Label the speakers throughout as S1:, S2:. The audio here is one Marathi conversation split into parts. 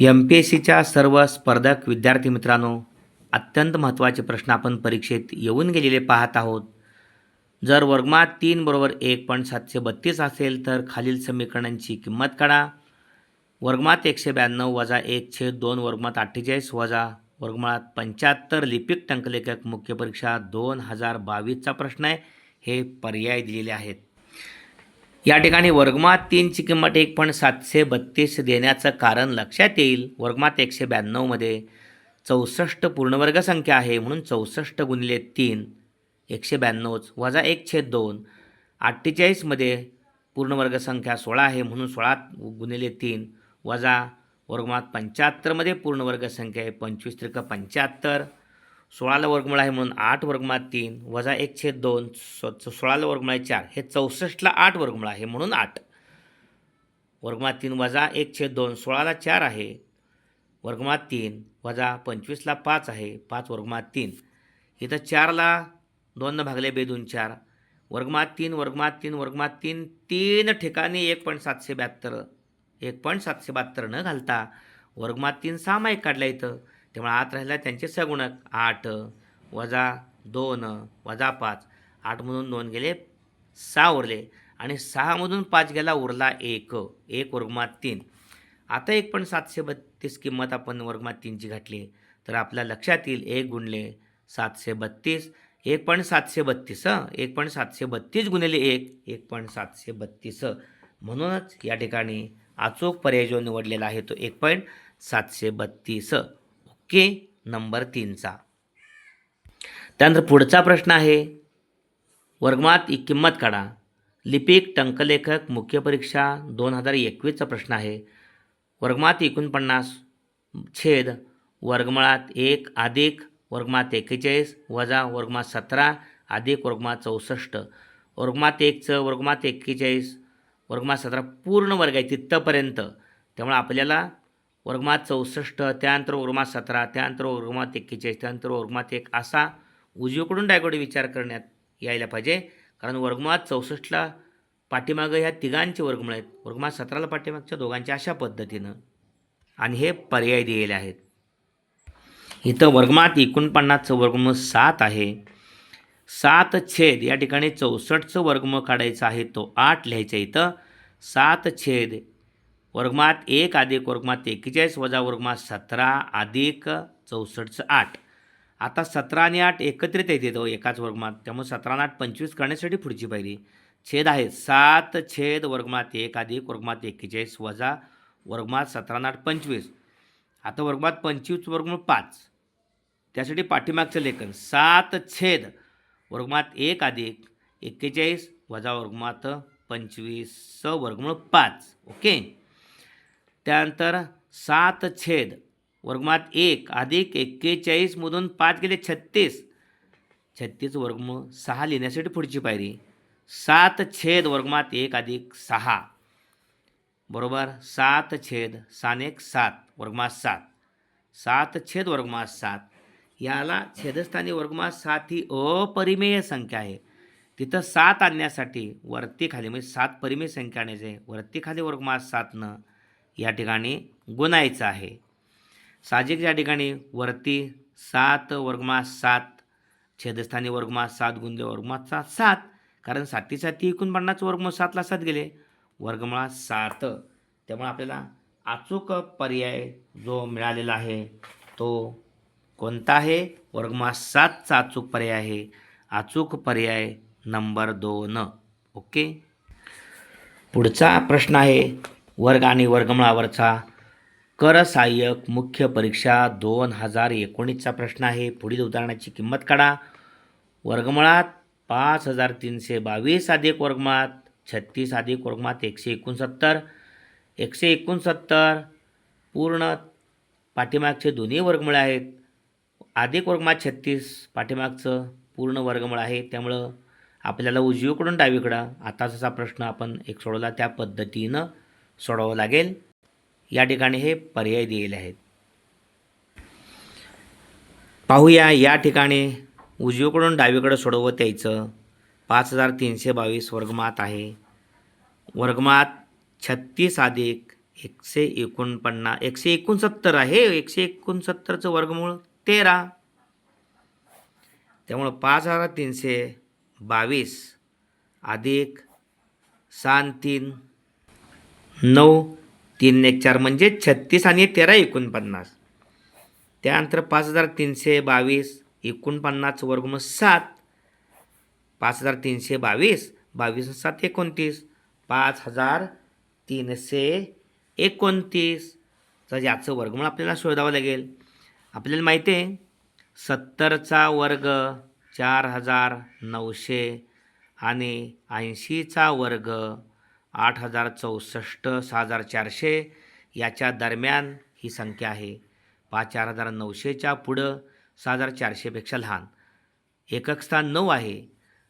S1: एम पी एस सीच्या सर्व स्पर्धक विद्यार्थी मित्रांनो अत्यंत महत्त्वाचे प्रश्न आपण परीक्षेत येऊन गेलेले पाहत आहोत. जर वर्गमात तीन बरोबर एक पॉईंट सातशे बत्तीस असेल तर खालील समीकरणांची किंमत काढा. वर्गमात एकशे ब्याण्णव वजा एक छेद दोन वर्गमात अठ्ठेचाळीस वजा वर्गमात पंच्याहत्तर लिपिक टंकलेखक मुख्य परीक्षा दोन हजार बावीसचा प्रश्न आहे. हे पर्याय दिलेले आहेत. या ठिकाणी वर्गमात तीनची किंमत एक पॉईंट सातशे बत्तीस देण्याचं कारण लक्षात येईल. वर्गमात एकशे ब्याण्णवमध्ये चौसष्ट पूर्णवर्ग संख्या आहे म्हणून चौसष्ट गुणिले तीन एकशे ब्याण्णवच वजा एक छेद दोन अठ्ठेचाळीसमध्ये पूर्णवर्ग संख्या सोळा आहे म्हणून सोळा गुणिले तीन वजा वर्गमात पंच्याहत्तरमध्ये पूर्णवर्ग संख्या आहे पंचवीस त्रिक पंच्याहत्तर. सोळाला वर्गमूळ आहे म्हणून आठ वर्गमात तीन वजा एक छेद दोन सो सोळाला वर्गमूळ आहे चार. हे चौसष्टला आठ वर्गमूळ आहे म्हणून आठ. वर्गमात तीन वजा एक छेद दोन सोळाला चार आहे. वर्गमात तीन वजा पंचवीसला पाच आहे. पाच वर्गमात तीन. इथं चारला दोननं भागले बेदून चार. वर्गमात तीन वर्गमात तीन वर्गमात तीन तीन ठिकाणी एक पॉईंट सातशे ब्याहत्तर एक पॉईंट सातशे बहात्तर न घालता वर्गमात तीन सामायिक काढल्या इथं. त्यामुळे आत राहिला त्यांचे सगुणक आठ वजा दोन वजा पाच. आठमधून दोन गेले सहा उरले. आणि सहामधून पाच गेला उरला एक. एक वर्गमात तीन. आता एक पण सातशे बत्तीस किंमत आपण वर्गमात तीनची घातली. तर आपल्या लक्षात येईल एक गुणले सातशे बत्तीस. एक पॉईंट सातशे बत्तीस हं? एक पॉईंट सातशे बत्तीस गुणिले एक. एक पॉईंट सातशे बत्तीस. म्हणूनच या ठिकाणी अचूक पर्याय जो निवडलेला आहे तो एक पॉईंट सातशे बत्तीस. के नंबर तीनचा. त्यानंतर पुढचा प्रश्न आहे. वर्गमात ही किंमत काढा. लिपिक टंकलेखक मुख्य परीक्षा दोन हजार एकवीसचा प्रश्न आहे. वर्गमात एकोणपन्नास छेद वर्गमळात एक अधिक वर्गमात एक्केचाळीस वजा वर्गमात सतरा अधिक वर्गमात चौसष्ट. वर्गमात एकचं वर्गमात एक्केचाळीस वर्गमात सतरा पूर्ण वर्ग आहे तिथपर्यंत. त्यामुळे आपल्याला वर्गमात चौसष्ट त्यानंतर वर्गमात सतरा त्यानंतर वर्गमात एक्केचाळीस त्यानंतर वर्गमात एक असा उजवीकडून डायकडे विचार करण्यात यायला पाहिजे. कारण वर्गमात चौसष्टला पाठीमागं ह्या तिघांचे वर्गमळ आहेत. वर्गमात सतराला पाठीमागच्या दोघांच्या अशा पद्धतीनं. आणि हे पर्याय दिलेले आहेत. इथं वर्गमात एकोणपन्नासचं वर्गमूळ सात आहे. सात छेद या ठिकाणी चौसष्टचं वर्गमूळ काढायचं आहे तो आठ लिहायचा इथं. सात छेद वर्गमात एक अधिक वर्गमात एक्केचाळीस वजा वर्गमात सतरा अधिक चौसष्टचं आठ. आता सतरा आणि आठ एकत्रित येते तो एकाच वर्गमात. त्यामुळे सतरा आणि आठ पंचवीस करण्यासाठी पुढची पायरी. छेद आहे सात छेद वर्गमात एक अधिक वर्गमात एक्केचाळीस वजा वर्गमात सतरा आठ पंचवीस. आता वर्गमात पंचवीस वर्गमूळ पाच. त्यासाठी पाठीमागचं लेखन सात छेद वर्गमात एक अधिक एक्केचाळीस वजा वर्गमात पंचवीस वर्गमूळ पाच. ओके? त्यानंतर सात छेद वर्गमात एक अधिक एक्केचाळीसमधून पाच गेले छत्तीस. छत्तीस वर्गमूळ सहा लिहिण्यासाठी पुढची पायरी. सात छेद वर्गमात एक अधिक सहा. बरोबर? सात छेद सानेक एक सात वर्गमात सात. सात छेद वर्गमात सात. याला छेदस्थानी वर्गमात सात ही अपरिमेय संख्या आहे. तिथं सात आणण्यासाठी वरती खाली म्हणजे सात परिमेय संख्या आणायचे. वरती खाली वर्गमात सातनं. या ठिकाणी गुणायचं आहे. साजिक या ठिकाणी वरती सात वर्गमास सात छेदस्थानी वर्गमास सात गुणले वर्गमात सात सात कारण साती साती एकोणपन्नास वर्गमूळ सातला सात गेले वर्गमुळात सात. त्यामुळे आपल्याला अचूक पर्याय जो मिळालेला आहे तो कोणता आहे? वर्गमा सातचा अचूक पर्याय आहे. अचूक पर्याय नंबर दोन. ओके? पुढचा प्रश्न आहे वर्ग आणि वर्गमुळावरचा कर सहाय्यक मुख्य परीक्षा दोन हजार एकोणीसचा प्रश्न आहे. पुढील उदाहरणाची किंमत काढा. वर्गमुळात पाच हजार तीनशे बावीस अधिक वर्गमात छत्तीस अधिक वर्गमात एकशे एकोणसत्तर. एकशे एकोणसत्तर पूर्ण पाठीमागचे दोन्ही वर्गमुळे आहेत. अधिक वर्गमात छत्तीस पाठीमागचं पूर्ण वर्गमळ आहे. त्यामुळं आपल्याला उजवीकडून डावीकडं आता जसा प्रश्न आपण एक सोडवला त्या पद्धतीनं सोडावं लागेल. या ठिकाणी हे पर्याय दिलेले आहेत. पाहूया या ठिकाणी उजवीकडून डावीकडं सोडवत यायचं पाच हजार तीनशे बावीस वर्गमात आहे. वर्गमात छत्तीस अधिक एकशे एकोणपन्नास एकशे एकोणसत्तर आहे. एकशे एकोणसत्तरचं वर्गमूळ तेरा. त्यामुळं पाच हजार तीनशे बावीस अधिक सहा तीन नऊ तीन एक चार म्हणजे छत्तीस आणि तेरा एकोणपन्नास. त्यानंतर पाच हजार तीनशे बावीस एकोणपन्नास वर्गमूळ सात. पाच हजार तीनशे बावीस बावीस सात एकोणतीस. पाच हजार तीनशे एकोणतीस. तर याचं वर्गमूळ आपल्याला शोधावं लागेल. आपल्याला माहिती आहे सत्तरचा वर्ग चार हजार नऊशे आणि ऐंशीचा वर्ग आठ हजार चौसष्ट सहा हजार चारशे याच्या दरम्यान ही संख्या आहे. पाच चार हजार नऊशेच्या पुढं सहा हजार चारशेपेक्षा लहान. एकक स्थान नऊ आहे.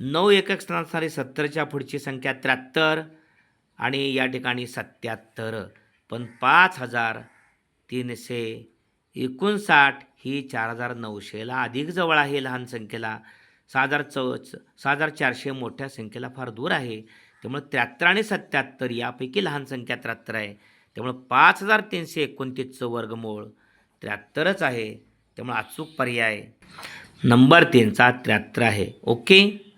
S1: नऊ एकक स्थान असणारी सत्तरच्या पुढची संख्या त्र्याहत्तर आणि या ठिकाणी सत्याहत्तर. पण पाच हजार तीनशे एकोणसाठ ही चार हजार नऊशेला अधिक जवळ आहे लहान संख्येला. सहा हजार चौ सहा हजार चारशे मोठ्या संख्येला फार दूर आहे. त्यामुळे त्र्याहत्तर आणि सत्याहत्तर यापैकी लहान संख्या त्र्याहत्तर आहे. त्यामुळं पाच हजार तीनशे एकोणतीसचं वर्गमूळ त्र्याहत्तरच आहे. त्यामुळे अचूक पर्याय. नंबर तीनचा त्र्याहत्तर आहे. ओके?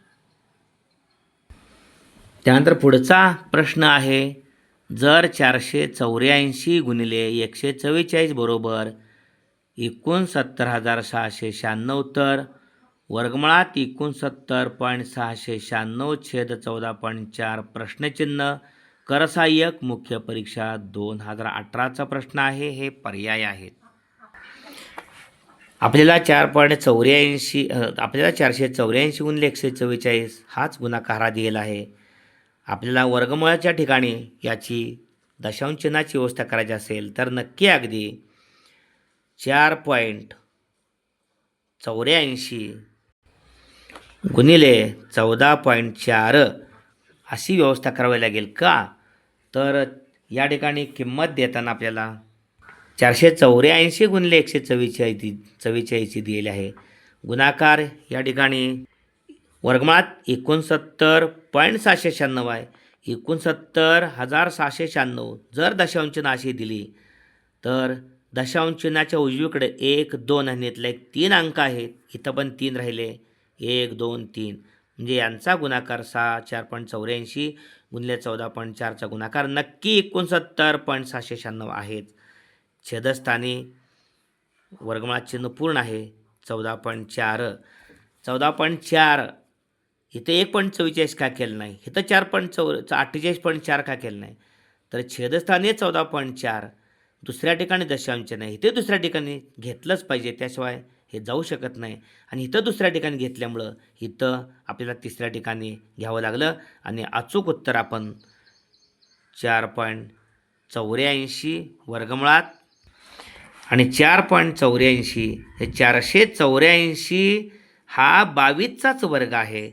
S1: त्यानंतर पुढचा प्रश्न आहे. जर चारशे चौऱ्याऐंशी गुणिले एकशे चव्वेचाळीस बरोबर एकोणसत्तर हजार सहाशे शहाण्णव तर वर्गमुळात एकोणसत्तर पॉईंट सहाशे शहाण्णव छेद चौदा पॉईंट चार प्रश्नचिन्ह. करसहाय्यक मुख्य परीक्षा दोन हजार अठराचा प्रश्न आहे हे पर्याय आहेत. आपल्याला चार पॉईंट चौऱ्याऐंशी आपल्याला चारशे चौऱ्याऐंशी गुणिले एकशे चव्वेचाळीस हाच गुणाकार हा दिलेला आहे. आपल्याला वर्गमुळाच्या ठिकाणी याची दशांश चिन्हाची व्यवस्था करायची असेल तर नक्की अगदी चार पॉईंट चौऱ्याऐंशी गुणिले चौदा पॉईंट चार अशी व्यवस्था करावी लागेल का? तर या ठिकाणी किंमत देताना आपल्याला चारशे चौऱ्याऐंशी गुणिले एकशे चव्वेचाळीस चव्वेचाळीसची दिलेली आहे. गुणाकार या ठिकाणी वर्गमात एकोणसत्तर पॉईंट सहाशे शहाण्णव आहे. एकोणसत्तर हजार सहाशे शहाण्णव जर दशांशचिन्ह अशी दिली तर दशांशचिन्हाच्या उजवीकडे एक दोन आणि इथला एक तीन अंक आहेत. इथं पण तीन राहिले. एक दोन तीन. म्हणजे यांचा गुणाकार सहा चार पॉईंट चौऱ्याऐंशी गुणले चौदा पॉईंट चारचा गुणाकार नक्की एकोणसत्तर पॉईंट सहाशे शहाण्णव आहेत. छेदस्थानी वर्गमुळात चिन्ह पूर्ण आहे. चौदा पॉईंट चार. चौदा पॉईंट चार. इथं एक पॉईंट चव्वेचाळीस का केलं नाही? इथं चार पॉईंट चौ अठ्ठेचाळीस पॉईंट चार का केलं नाही? तर छेदस्थानी चौदा पॉईंट चार. दुसऱ्या ठिकाणी दशांश नाही. इथे दुसऱ्या ठिकाणी घेतलंच पाहिजे. त्याशिवाय हे जाऊ शकत नाही. आणि इथं दुसऱ्या ठिकाणी घेतल्यामुळं इथं आपल्याला तिसऱ्या ठिकाणी घ्यावं लागलं. आणि अचूक उत्तर आपण चार पॉईंट चौऱ्याऐंशी वर्गमुळात आणि चार पॉईंट चौऱ्याऐंशी हे चारशे चौऱ्याऐंशी हा बावीसचाच वर्ग आहे.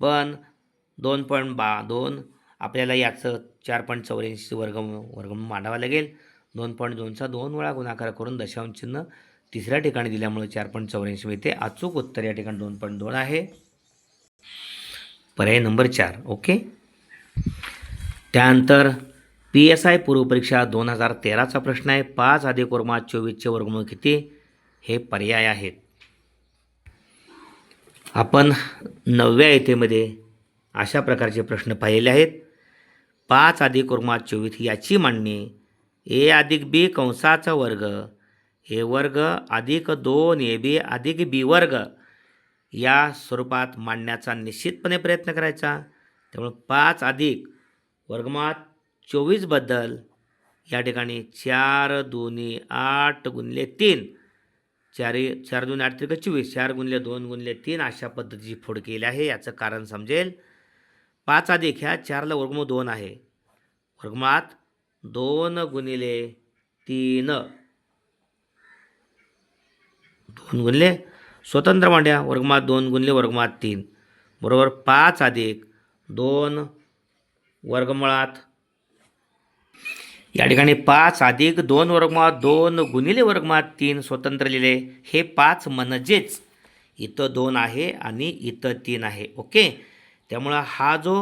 S1: पण दोन पॉईंट बा दोन आपल्याला याचं चार पॉईंट चौऱ्याऐंशी वर्ग वर्ग मांडावा लागेल. दोन पॉईंट दोनचा दोन वेळा गुणाकार करून दशांश चिन्ह तिसऱ्या ठिकाणी दिल्यामुळे चार पॉईंट चौऱ्याऐंशी मिळते. अचूक उत्तर या ठिकाणी दोन पॉईंट दोन आहे. पर्याय नंबर चार ओके? त्यानंतर पी एस आय पूर्वपरीक्षा दोन हजार तेराचा प्रश्न आहे. पाच अधिक वर्मा चोवीसचे वर्गमूळ किती? हे पर्याय आहेत. आपण नवव्या येथेमध्ये अशा प्रकारचे प्रश्न पाहिलेले आहेत. पाच अधिक वर्मा चोवीस याची मांडणी ए अधिक बी कंसाचा वर्ग ए वर्ग अधिक दोन ए बी अधिक बी वर्ग या स्वरूपात मांडण्याचा निश्चितपणे प्रयत्न करायचा. त्यामुळे पाच अधिक वर्गमात चोवीसबद्दल या ठिकाणी चार दोन्ही आठ गुणले तीन. चारी चार दोन आठ त्रिक चोवीस. चार गुणले दोन गुणले तीन अशा पद्धतीची फोड केली आहे. याचं कारण समजेल. पाच अधिक ह्या चारला वर्गमूळ दोन आहे. वर्गमात दोन गुणिले तीन. दोन गुणले स्वतंत्र मांड्या वर्गमात दोन गुणले वर्गमात तीन. बरोबर? पाच अधिक दोन वर्गमुळात या ठिकाणी पाच अधिक दोन वर्गमात दोन गुणिले वर्गमात तीन स्वतंत्र लिहिले. हे पाच म्हणजेच इथं दोन आहे आणि इथं तीन आहे. ओके? त्यामुळं हा जो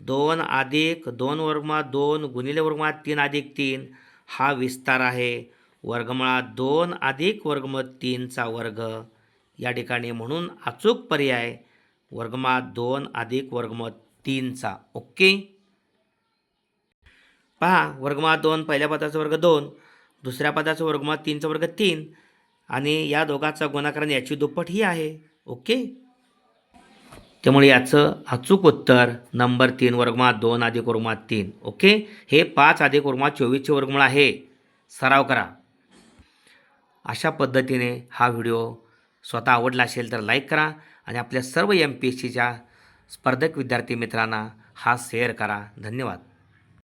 S1: दोन अधिक दोन वर्गमात दोन गुणिले वर्गमात तीन अधिक तीन हा विस्तार आहे. वर्गमुळात दोन अधिक वर्गमूळ तीनचा वर्ग. या ठिकाणी म्हणून अचूक पर्याय वर्गमात दोन अधिक वर्गमूळ तीनचा ओके? पहा वर्गमात दोन पहिल्या पदाचा वर्ग दोन दुसऱ्या पदाचा वर्गमात तीनचा वर्ग तीन आणि या दोघाचा गुणाकारण याची दुप्पट ही आहे. ओके? त्यामुळे याचं अचूक उत्तर नंबर तीन वर्गमात दोन अधिक वर्गमात तीन. ओके? हे पाच अधिक वर्गमात चोवीसचे वर्गमूळ आहे. सराव करा. अशा पद्धतीने हा व्हिडिओ स्वतः आवडला असेल तर लाईक करा आणि आपल्या सर्व एम पी एस सीच्या स्पर्धक विद्यार्थी मित्रांना हा शेअर करा. धन्यवाद.